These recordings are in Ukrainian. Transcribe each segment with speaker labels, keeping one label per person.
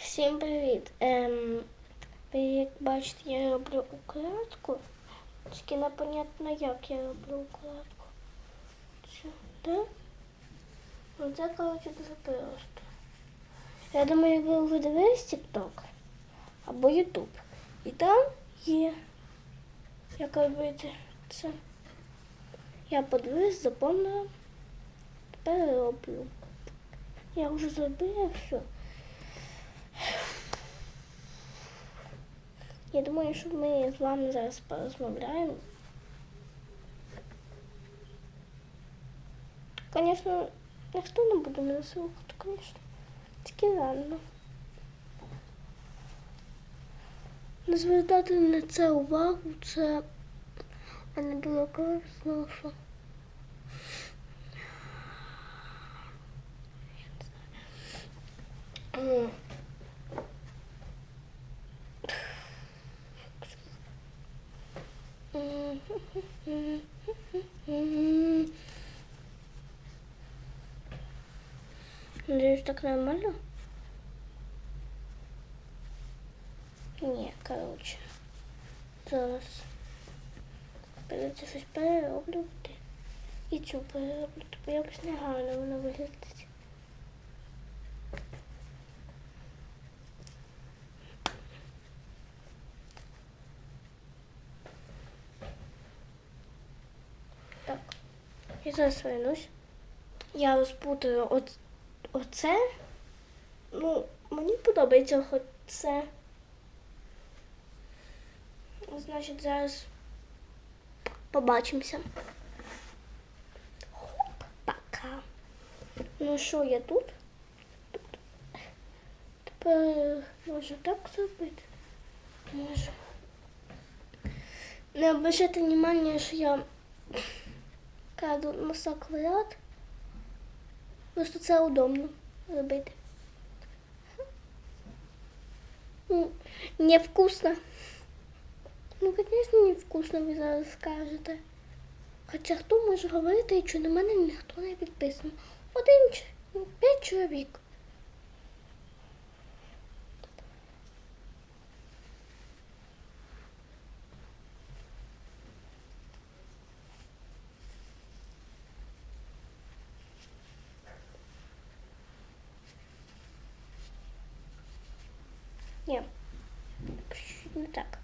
Speaker 1: Всім привіт. Ем, ви як бачите, я роблю укладку. Тільки непонятно, як я роблю укладку. Це, да? Ну це, коротше, дуже просто. Я думаю, ви вже дивились TikTok або YouTube. І там є, як робити це. Я подивилась, запомнила. Тепер роблю. Я вже зробила все. Я думаю, що ми з вами зараз порозмовляємо. Звісно, ніхто не буде мене слухати, звісно. Тільки рано. Не звертати на це увагу, це а не було кров з носа. Надеюсь, так нормально? Ні, коротше. Зараз. Придеться щось перероблювати. І цю перероблю, тобто якось негарно вона виглядить. Я зараз вернусь. Я розпутаю от, оце. Ну, мені подобається оце. Значить, зараз побачимося. Хоп, пока. Ну що, я тут? Тепер може так зробити? Може. Не обращайте внимание, що я кладу носок вперед. Просто це удобно робити. М, Невкусно. Ну, звісно, невкусно, ви зараз скажете. Хоча хто може говорити, що на мене ніхто не підписаний. Один п'ять чоловік. Ні, не так.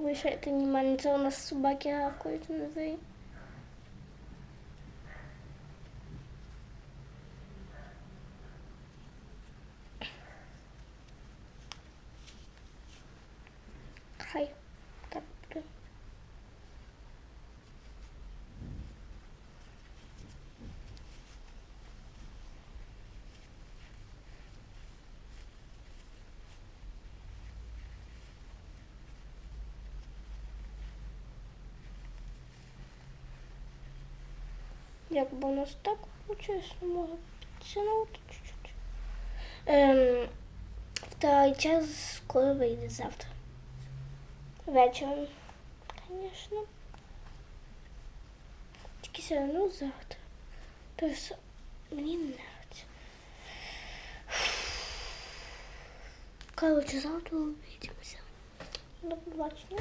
Speaker 1: Ну, обращайте внимание, це у нас собаки гавкають на дворі. Хай. Якби у нас так получилось, ну, може підтягнути чуть-чуть. Ем, второй час скоро вийде завтра. Вечором, звісно. все одно завтра. Тобто мені не нравится. Короче, завтра увидимся. До побачення.